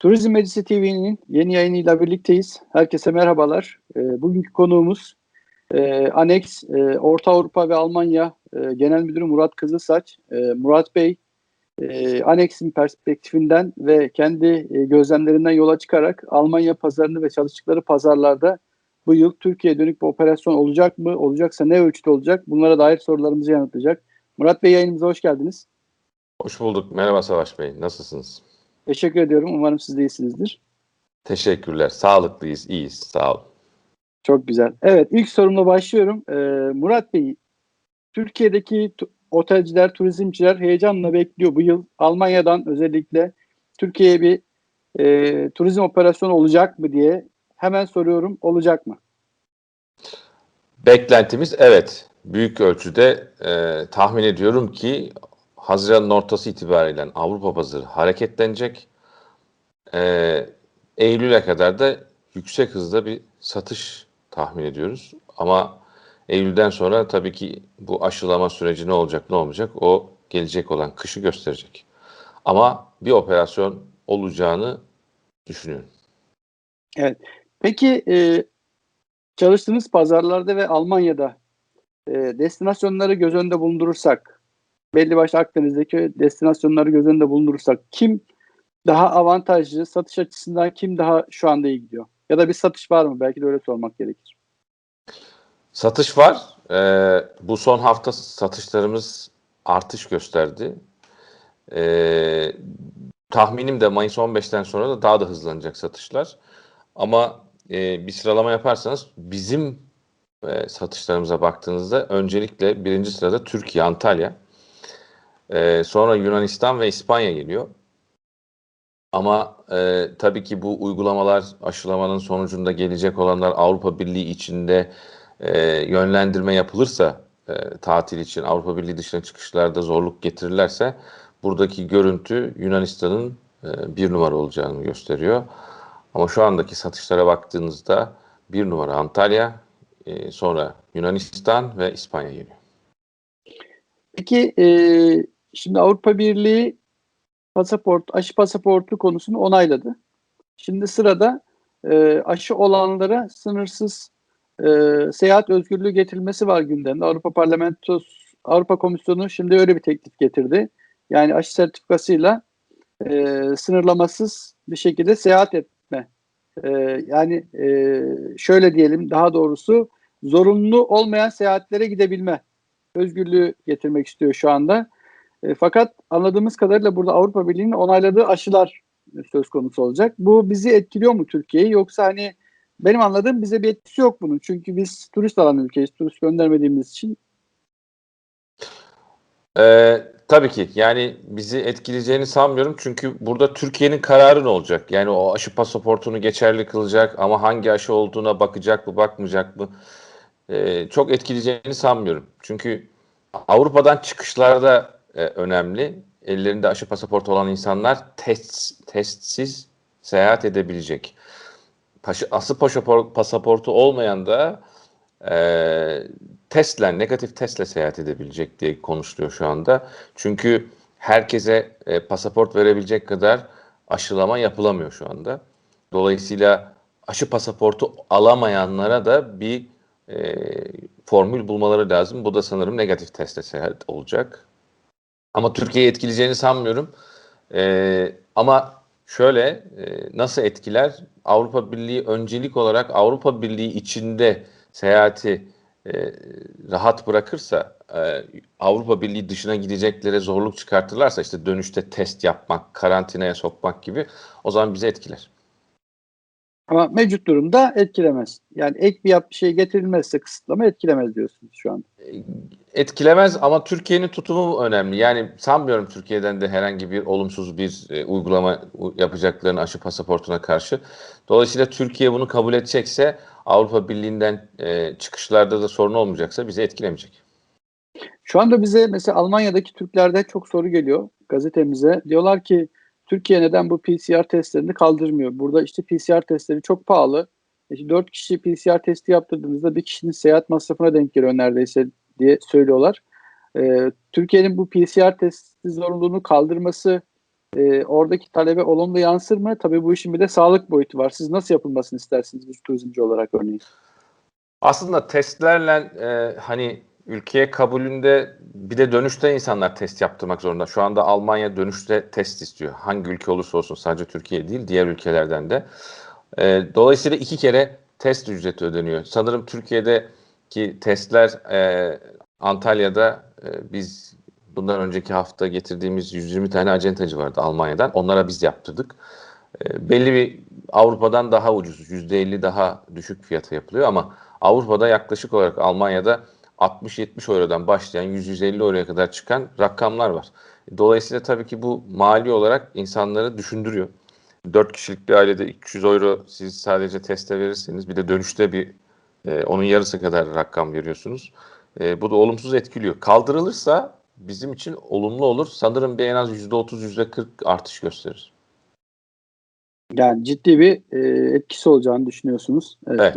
Turizm Meclisi TV'nin yeni yayınıyla birlikteyiz. Herkese merhabalar. E, bugünkü konuğumuz e, Anex, e, Orta Avrupa ve Almanya e, Genel Müdürü Murat Kızılsaç. E, Murat Bey, e, Anex'in perspektifinden ve kendi e, gözlemlerinden yola çıkarak Almanya pazarını ve çalıştıkları pazarlarda bu yıl Türkiye'ye dönük bir operasyon olacak mı? Olacaksa ne ölçüde olacak? Bunlara dair sorularımızı yanıtlayacak. Murat Bey yayınımıza hoş geldiniz. Hoş bulduk. Merhaba Savaş Bey. Nasılsınız? Teşekkür ediyorum. Umarım siz de iyisinizdir. Teşekkürler. Sağlıklıyız, iyiyiz. Sağ olun. Çok güzel. Evet ilk sorumla başlıyorum. Ee, Murat Bey, Türkiye'deki otelciler, turizmciler heyecanla bekliyor bu yıl. Almanya'dan özellikle Türkiye'ye bir e, turizm operasyonu olacak mı diye hemen soruyorum. Olacak mı? Beklentimiz evet. Büyük ölçüde e, tahmin ediyorum ki Haziran'ın ortası itibariyle Avrupa pazarı hareketlenecek. E, Eylül'e kadar da yüksek hızda bir satış tahmin ediyoruz. Ama Eylül'den sonra tabii ki bu aşılama süreci ne olacak ne olmayacak o gelecek olan kışı gösterecek. Ama bir operasyon olacağını düşünüyorum. Peki e, çalıştığınız pazarlarda ve Almanya'da e, destinasyonları göz önünde bulundurursak, belli başlı Akdeniz'deki destinasyonları göz önünde bulundurursak kim daha avantajlı, satış açısından kim daha şu anda iyi gidiyor? Ya da bir satış var mı? Belki de öyle sormak gerekir. Satış var. Ee, bu son hafta satışlarımız artış gösterdi. Ee, tahminim de Mayıs 15'ten sonra da daha da hızlanacak satışlar. Ama e, bir sıralama yaparsanız bizim e, satışlarımıza baktığınızda öncelikle birinci sırada Türkiye, Antalya. Ee, sonra Yunanistan ve İspanya geliyor. Ama e, tabii ki bu uygulamalar aşılamanın sonucunda gelecek olanlar Avrupa Birliği içinde e, yönlendirme yapılırsa e, tatil için Avrupa Birliği dışına çıkışlarda zorluk getirirlerse buradaki görüntü Yunanistan'ın e, bir numara olacağını gösteriyor. Ama şu andaki satışlara baktığınızda bir numara Antalya, e, sonra Yunanistan ve İspanya geliyor. Peki e, şimdi Avrupa Birliği pasaport, aşı pasaportu konusunu onayladı. Şimdi sırada e, aşı olanlara sınırsız e, seyahat özgürlüğü getirilmesi var gündemde. Avrupa Parlamentosu, Avrupa Komisyonu şimdi öyle bir teklif getirdi. Yani aşı sertifikasıyla e, sınırlamasız bir şekilde seyahat etme. E, yani e, şöyle diyelim daha doğrusu zorunlu olmayan seyahatlere gidebilme özgürlüğü getirmek istiyor şu anda. E, fakat anladığımız kadarıyla burada Avrupa Birliği'nin onayladığı aşılar söz konusu olacak. Bu bizi etkiliyor mu Türkiye'yi yoksa hani benim anladığım bize bir etkisi yok bunun. Çünkü biz turist alan ülkeyiz. Turist göndermediğimiz için. Ee, tabii ki yani bizi etkileyeceğini sanmıyorum çünkü burada Türkiye'nin kararı ne olacak? Yani o aşı pasaportunu geçerli kılacak ama hangi aşı olduğuna bakacak mı bakmayacak mı? Ee, çok etkileyeceğini sanmıyorum. Çünkü Avrupa'dan çıkışlarda e, önemli. Ellerinde aşı pasaportu olan insanlar test, testsiz seyahat edebilecek. Paşı, asıl pasaport, pasaportu olmayan da e, testle, negatif testle seyahat edebilecek diye konuşuluyor şu anda. Çünkü herkese e, pasaport verebilecek kadar aşılama yapılamıyor şu anda. Dolayısıyla aşı pasaportu alamayanlara da bir e, formül bulmaları lazım. Bu da sanırım negatif testle seyahat olacak. Ama Türkiye'yi etkileyeceğini sanmıyorum. E, ama şöyle e, nasıl etkiler? Avrupa Birliği öncelik olarak Avrupa Birliği içinde seyahati e, rahat bırakırsa e, Avrupa Birliği dışına gideceklere zorluk çıkartırlarsa işte dönüşte test yapmak, karantinaya sokmak gibi o zaman bizi etkiler. Ama mevcut durumda etkilemez. Yani ek bir yap bir şey getirilmezse kısıtlama etkilemez diyorsunuz şu an. Etkilemez ama Türkiye'nin tutumu önemli. Yani sanmıyorum Türkiye'den de herhangi bir olumsuz bir e, uygulama yapacaklarını aşı pasaportuna karşı. Dolayısıyla Türkiye bunu kabul edecekse Avrupa Birliği'nden e, çıkışlarda da sorun olmayacaksa bizi etkilemeyecek. Şu anda bize mesela Almanya'daki Türklerde çok soru geliyor gazetemize. Diyorlar ki Türkiye neden bu PCR testlerini kaldırmıyor? Burada işte PCR testleri çok pahalı. İşte 4 kişi PCR testi yaptırdığınızda bir kişinin seyahat masrafına denk geliyor neredeyse diye söylüyorlar. Ee, Türkiye'nin bu PCR testi zorunluluğunu kaldırması e, oradaki talebe olumlu yansır mı? Tabii bu işin bir de sağlık boyutu var. Siz nasıl yapılmasını istersiniz bir turizmci olarak örneğin? Aslında testlerle e, hani ülkeye kabulünde bir de dönüşte insanlar test yaptırmak zorunda. Şu anda Almanya dönüşte test istiyor. Hangi ülke olursa olsun sadece Türkiye değil diğer ülkelerden de. E, dolayısıyla iki kere test ücreti ödeniyor. Sanırım Türkiye'deki testler e, Antalya'da e, biz bundan önceki hafta getirdiğimiz 120 tane acentacı vardı Almanya'dan. Onlara biz yaptırdık. E, belli bir Avrupa'dan daha ucuz, %50 daha düşük fiyata yapılıyor ama Avrupa'da yaklaşık olarak Almanya'da 60-70 eurodan başlayan 100-150 euroya kadar çıkan rakamlar var. Dolayısıyla tabii ki bu mali olarak insanları düşündürüyor. 4 kişilik bir ailede 300 euro siz sadece teste verirseniz bir de dönüşte bir e, onun yarısı kadar rakam veriyorsunuz. E, bu da olumsuz etkiliyor. Kaldırılırsa bizim için olumlu olur. Sanırım bir en az %30 %40 artış gösterir. Yani ciddi bir e, etkisi olacağını düşünüyorsunuz. Evet.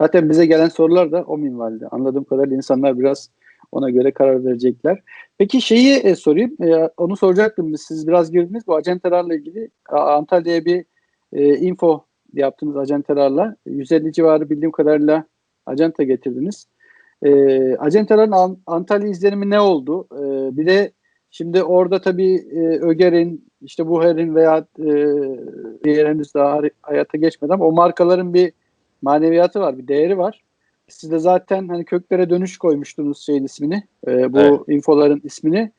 Zaten bize gelen sorular da o minvalde. Anladığım kadarıyla insanlar biraz ona göre karar verecekler. Peki şeyi e, sorayım. E, onu soracaktım. Siz biraz girdiniz. Bu acentelerle ilgili Antalya'ya bir e, info yaptınız acentelerle. 150 civarı bildiğim kadarıyla acente getirdiniz. E, acentelerin An- Antalya izlenimi ne oldu? E, bir de şimdi orada tabii e, Öger'in, işte Buher'in veya e, diğer henüz daha hay- hayata geçmedi ama o markaların bir maneviyatı var, bir değeri var. Siz de zaten hani köklere dönüş koymuştunuz şeyin ismini, e, bu Evet. infoların ismini.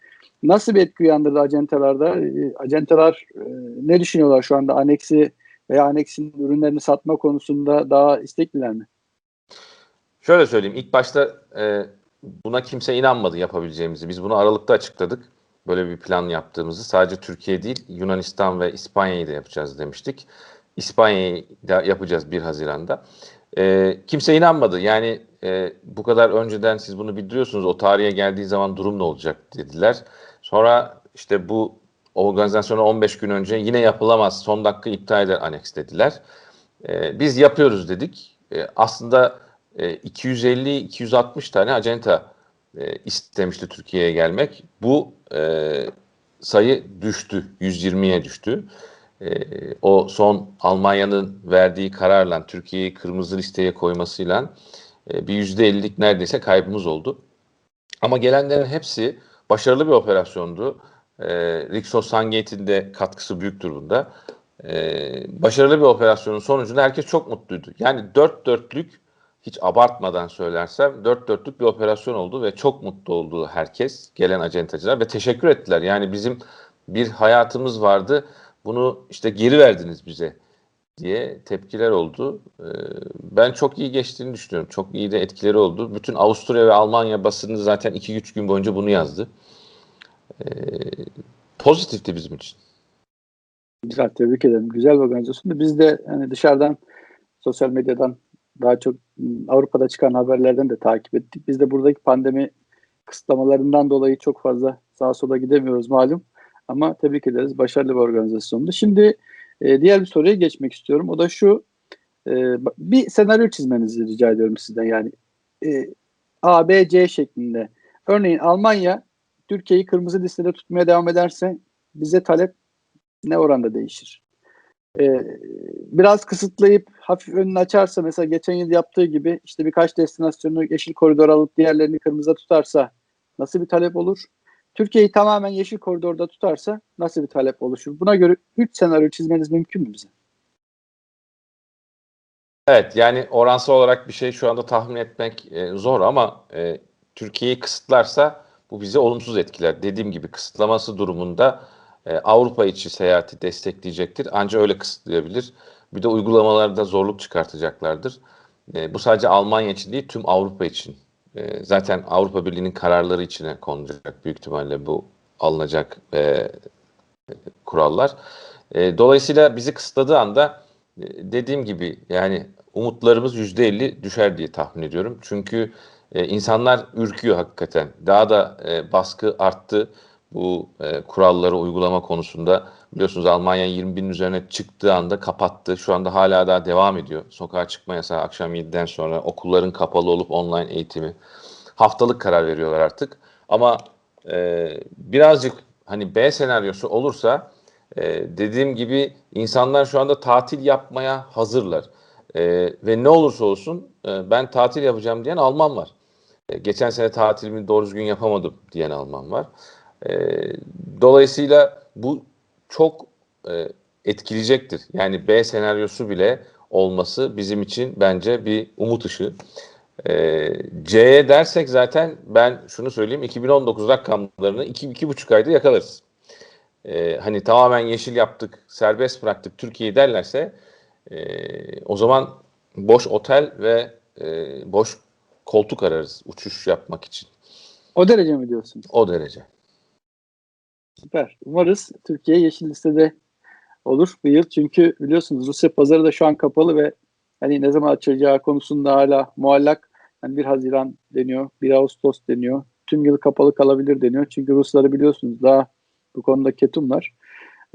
Nasıl bir etki uyandırdı acentelerde? E, acenteler e, ne düşünüyorlar şu anda? Aneksi veya Anex'in ürünlerini satma konusunda daha istekliler mi? Şöyle söyleyeyim. ilk başta e, buna kimse inanmadı yapabileceğimizi. Biz bunu Aralık'ta açıkladık. Böyle bir plan yaptığımızı. Sadece Türkiye değil Yunanistan ve İspanya'yı da yapacağız demiştik. İspanya'yı da yapacağız 1 Haziran'da. E, kimse inanmadı. Yani e, bu kadar önceden siz bunu bildiriyorsunuz. O tarihe geldiği zaman durum ne olacak dediler. Sonra işte bu organizasyona 15 gün önce yine yapılamaz. Son dakika iptal eder aneks dediler. E, biz yapıyoruz dedik. E, aslında e, 250-260 tane acenta e, istemişti Türkiye'ye gelmek. Bu e, sayı düştü, 120'ye düştü. E, o son Almanya'nın verdiği kararla Türkiye'yi kırmızı listeye koymasıyla e, bir %50'lik neredeyse kaybımız oldu. Ama gelenlerin hepsi başarılı bir operasyondu. E, Rixos Sangate'in de katkısı büyüktür bunda. E, başarılı bir operasyonun sonucunda herkes çok mutluydu. Yani dört dörtlük hiç abartmadan söylersem dört dörtlük bir operasyon oldu ve çok mutlu oldu herkes gelen acentacılar ve teşekkür ettiler. Yani bizim bir hayatımız vardı bunu işte geri verdiniz bize diye tepkiler oldu. Ee, ben çok iyi geçtiğini düşünüyorum. Çok iyi de etkileri oldu. Bütün Avusturya ve Almanya basını zaten 2-3 gün boyunca bunu yazdı. Ee, pozitifti bizim için. Güzel, tebrik ederim. Güzel bir organizasyon. Biz de hani dışarıdan sosyal medyadan daha çok m, Avrupa'da çıkan haberlerden de takip ettik. Biz de buradaki pandemi kısıtlamalarından dolayı çok fazla sağa sola gidemiyoruz malum. Ama tebrik ederiz. Başarılı bir organizasyondu. Şimdi e, diğer bir soruya geçmek istiyorum. O da şu. E, bir senaryo çizmenizi rica ediyorum sizden. Yani e, A, B, C şeklinde. Örneğin Almanya Türkiye'yi kırmızı listede tutmaya devam ederse bize talep ne oranda değişir? Ee, biraz kısıtlayıp hafif önünü açarsa mesela geçen yıl yaptığı gibi işte birkaç destinasyonu yeşil koridor alıp diğerlerini kırmızıda tutarsa nasıl bir talep olur? Türkiye'yi tamamen yeşil koridorda tutarsa nasıl bir talep oluşur? Buna göre 3 senaryo çizmeniz mümkün mü bize? Evet yani oransal olarak bir şey şu anda tahmin etmek e, zor ama e, Türkiye'yi kısıtlarsa bu bizi olumsuz etkiler. Dediğim gibi kısıtlaması durumunda e, Avrupa içi seyahati destekleyecektir. Ancak öyle kısıtlayabilir. Bir de uygulamalarda zorluk çıkartacaklardır. E, bu sadece Almanya için değil tüm Avrupa için. E, zaten Avrupa Birliği'nin kararları içine konulacak büyük ihtimalle bu alınacak kurallar. Dolayısıyla bizi kısıtladığı anda dediğim gibi yani umutlarımız %50 düşer diye tahmin ediyorum. Çünkü insanlar ürküyor hakikaten. Daha da baskı arttı bu e, kuralları uygulama konusunda. Biliyorsunuz Almanya 20 binin üzerine çıktığı anda kapattı. Şu anda hala daha devam ediyor. Sokağa çıkma yasağı akşam 7'den sonra okulların kapalı olup online eğitimi. Haftalık karar veriyorlar artık. Ama e, birazcık hani B senaryosu olursa Ee, dediğim gibi insanlar şu anda tatil yapmaya hazırlar. Ee, ve ne olursa olsun e, ben tatil yapacağım diyen Alman var. E, geçen sene tatilimi doğru düzgün yapamadım diyen Alman var. E, dolayısıyla bu çok e, etkileyecektir. Yani B senaryosu bile olması bizim için bence bir umut ışığı. E, C'ye dersek zaten ben şunu söyleyeyim 2019 rakamlarını 2-2,5 ayda yakalarız. E, hani tamamen yeşil yaptık, serbest bıraktık Türkiye'yi derlerse e, o zaman boş otel ve e, boş koltuk ararız uçuş yapmak için. O derece mi diyorsunuz? O derece. Süper. Umarız Türkiye yeşil listede olur bu yıl. Çünkü biliyorsunuz Rusya pazarı da şu an kapalı ve hani ne zaman açılacağı konusunda hala muallak. Yani 1 Haziran deniyor, 1 Ağustos deniyor. Tüm yıl kapalı kalabilir deniyor. Çünkü Rusları biliyorsunuz daha bu konuda ketumlar.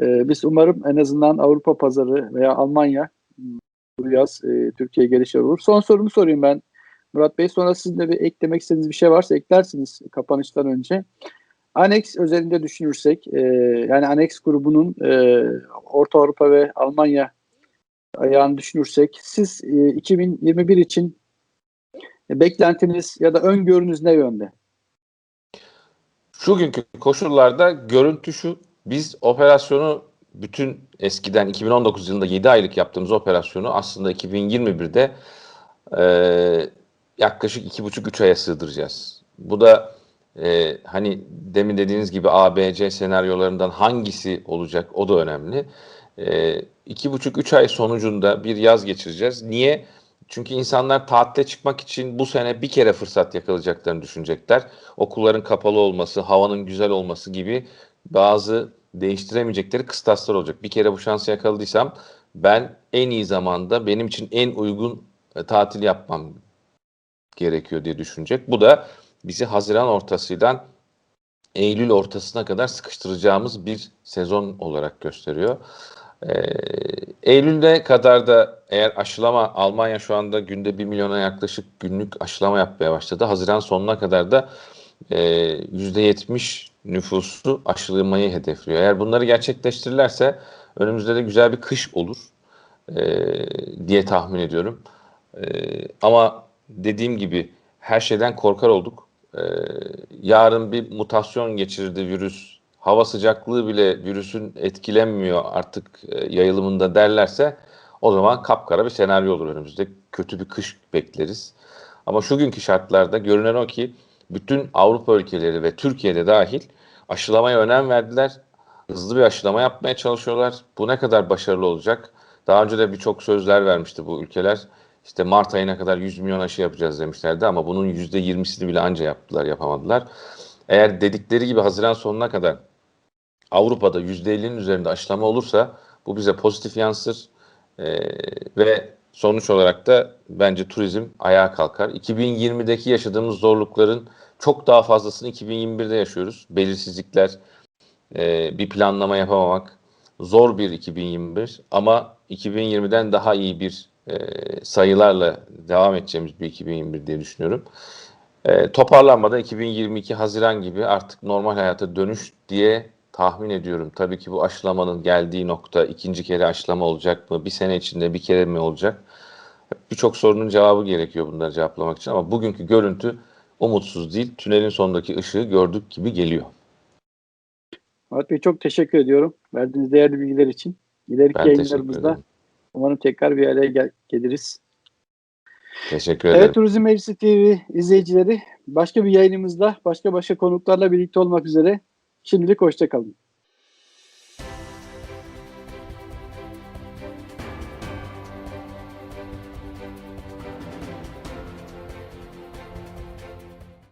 Ee, biz umarım en azından Avrupa pazarı veya Almanya bu yaz e, Türkiye gelişler olur. Son sorumu sorayım ben Murat Bey. Sonra sizin de bir eklemek istediğiniz bir şey varsa eklersiniz kapanıştan önce. Annex özelinde düşünürsek, e, yani Annex grubunun e, Orta Avrupa ve Almanya ayağını düşünürsek, siz e, 2021 için beklentiniz ya da öngörünüz ne yönde? Şu günkü koşullarda görüntü şu. Biz operasyonu bütün eskiden 2019 yılında 7 aylık yaptığımız operasyonu aslında 2021'de e, yaklaşık 2,5-3 aya sığdıracağız. Bu da e, hani demin dediğiniz gibi A, B, C senaryolarından hangisi olacak o da önemli. E, 2,5-3 ay sonucunda bir yaz geçireceğiz. Niye? Çünkü insanlar tatile çıkmak için bu sene bir kere fırsat yakalayacaklarını düşünecekler. Okulların kapalı olması, havanın güzel olması gibi bazı değiştiremeyecekleri kıstaslar olacak. Bir kere bu şansı yakaladıysam ben en iyi zamanda benim için en uygun e, tatil yapmam gerekiyor diye düşünecek. Bu da bizi Haziran ortasından Eylül ortasına kadar sıkıştıracağımız bir sezon olarak gösteriyor. Ee, Eylül'de kadar da eğer aşılama Almanya şu anda günde 1 milyona yaklaşık günlük aşılama yapmaya başladı. Haziran sonuna kadar da e, %70 nüfusu aşılamayı hedefliyor. Eğer bunları gerçekleştirirlerse önümüzde de güzel bir kış olur e, diye tahmin ediyorum. E, ama dediğim gibi her şeyden korkar olduk. E, yarın bir mutasyon geçirdi virüs. Hava sıcaklığı bile virüsün etkilenmiyor artık e, yayılımında derlerse o zaman kapkara bir senaryo olur önümüzde. Kötü bir kış bekleriz. Ama şu günkü şartlarda görünen o ki bütün Avrupa ülkeleri ve Türkiye'de dahil aşılamaya önem verdiler. Hızlı bir aşılama yapmaya çalışıyorlar. Bu ne kadar başarılı olacak? Daha önce de birçok sözler vermişti bu ülkeler. İşte Mart ayına kadar 100 milyon aşı yapacağız demişlerdi ama bunun %20'sini bile anca yaptılar, yapamadılar. Eğer dedikleri gibi Haziran sonuna kadar Avrupa'da %50'nin üzerinde aşılama olursa bu bize pozitif yansır ee, ve sonuç olarak da bence turizm ayağa kalkar. 2020'deki yaşadığımız zorlukların çok daha fazlasını 2021'de yaşıyoruz. Belirsizlikler, e, bir planlama yapamamak, zor bir 2021 ama 2020'den daha iyi bir e, sayılarla devam edeceğimiz bir 2021 diye düşünüyorum. E, toparlanmada 2022 Haziran gibi artık normal hayata dönüş diye tahmin ediyorum. Tabii ki bu aşılamanın geldiği nokta ikinci kere aşılama olacak mı? Bir sene içinde bir kere mi olacak? Birçok sorunun cevabı gerekiyor bunları cevaplamak için ama bugünkü görüntü umutsuz değil. Tünelin sonundaki ışığı gördük gibi geliyor. Murat Bey çok teşekkür ediyorum. Verdiğiniz değerli bilgiler için. İleriki Ben yayınlarımızda. Umarım tekrar bir araya gel- geliriz. Teşekkür ederim. Evet Turizm Meclisi TV izleyicileri başka bir yayınımızda başka başka konuklarla birlikte olmak üzere. Şimdilik hoşçakalın.